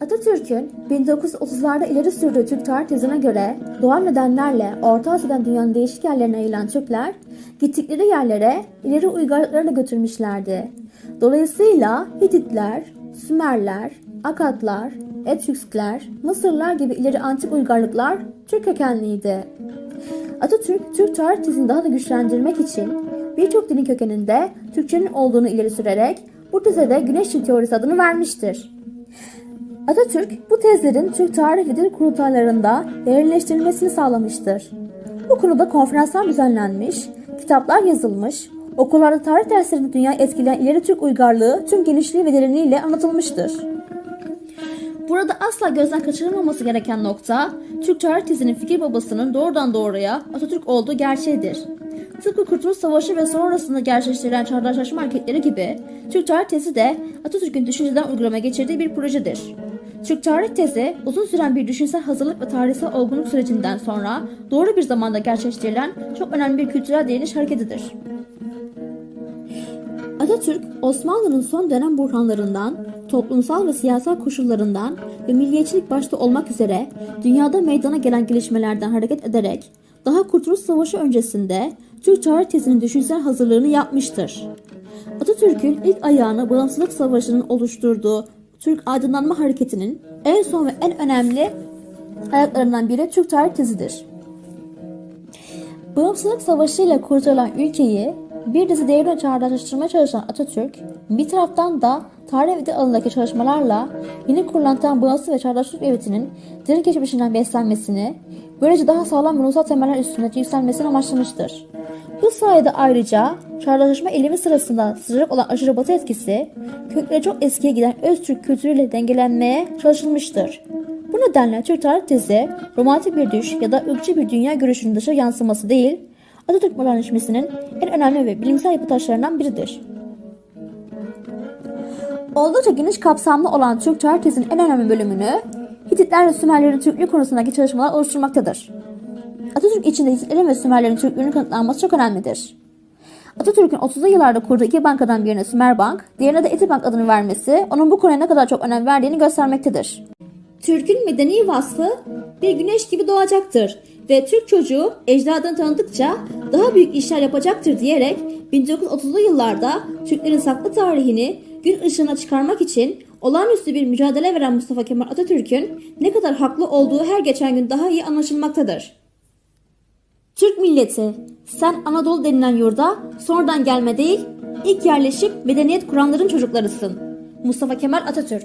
Atatürk'ün 1930'larda ileri sürdüğü Türk tarih tezine göre doğal nedenlerle Orta Asya'dan dünyanın değişik yerlerine yayılan Türkler gittikleri yerlere ileri uygarlıklarını götürmüşlerdi. Dolayısıyla Hititler, Sümerler, Akatlar, Etruskler, Mısırlar gibi ileri antik uygarlıklar Türk kökenliydi. Atatürk, Türk tarih tezini daha da güçlendirmek için birçok dinin kökeninde Türkçenin olduğunu ileri sürerek bu teze de Güneş Teorisi adını vermiştir. Atatürk bu tezlerin Türk Tarih ve Dil kurultaylarında derinleştirilmesini sağlamıştır. Bu konuda konferanslar düzenlenmiş, kitaplar yazılmış, okullarda tarih derslerinde dünyayı etkileyen ileri Türk uygarlığı tüm genişliği ve derinliğiyle anlatılmıştır. Burada asla gözden kaçırılmaması gereken nokta, Türk tarih tezinin fikir babasının doğrudan doğruya Atatürk olduğu gerçeğidir. Tıpkı Kurtuluş Savaşı ve sonrasında gerçekleştirilen çağdaşlaşma hareketleri gibi, Türk tarih tezi de Atatürk'ün düşünceden uygulama geçirdiği bir projedir. Türk tarih tezi, uzun süren bir düşünsel hazırlık ve tarihsel olgunluk sürecinden sonra doğru bir zamanda gerçekleştirilen çok önemli bir kültürel direniş hareketidir. Atatürk, Osmanlı'nın son dönem buhranlarından, toplumsal ve siyasal koşullarından ve milliyetçilik başta olmak üzere dünyada meydana gelen gelişmelerden hareket ederek daha Kurtuluş Savaşı öncesinde Türk tarih tezinin düşünsel hazırlığını yapmıştır. Atatürk'ün ilk ayağını Bağımsızlık Savaşı'nın oluşturduğu Türk Aydınlanma Hareketi'nin en son ve en önemli ayaklarından biri Türk tarih tezidir. Bağımsızlık Savaşı ile kurtarılan ülkeyi bir dizi devrimle çağdaşlaştırmaya çalışan Atatürk, bir taraftan da tarih ve alanındaki çalışmalarla yeni kurulan tam bağımsız ve çağdaşlık devletinin derin geçmişinden beslenmesini, böylece daha sağlam ve ulusal temeller üstünde yükselmesini amaçlamıştır. Bu sayede ayrıca çağdaşlaşma eylemi sırasında sıcak olan aşırı batı etkisi, kökleri çok eskiye giden öz Türk kültürüyle dengelenmeye çalışılmıştır. Bu nedenle Türk tarih tezi, romantik bir düş ya da ırkçı bir dünya görüşünün dışa yansıması değil, Atatürk modernleşmesinin en önemli ve bilimsel yapı taşlarından biridir. Oldukça geniş kapsamlı olan Türk tarih tezinin en önemli bölümünü Hititler ve Sümerlerin Türklüğü konusundaki çalışmalar oluşturmaktadır. Atatürk içinde Hititlerin ve Sümerlerin Türklüğünün kanıtlanması çok önemlidir. Atatürk'ün 30'lu yıllarda kurduğu iki bankadan birine Sümer Bank, diğerine de Etibank adını vermesi onun bu konuya ne kadar çok önem verdiğini göstermektedir. Türk'ün medeni vasfı bir güneş gibi doğacaktır ve Türk çocuğu ecdadını tanıdıkça daha büyük işler yapacaktır diyerek 1930'lu yıllarda Türklerin saklı tarihini gün ışığına çıkarmak için olağanüstü bir mücadele veren Mustafa Kemal Atatürk'ün ne kadar haklı olduğu her geçen gün daha iyi anlaşılmaktadır. Türk milleti, sen Anadolu denilen yurda sonradan gelme değil, ilk yerleşip medeniyet kuranların çocuklarısın. Mustafa Kemal Atatürk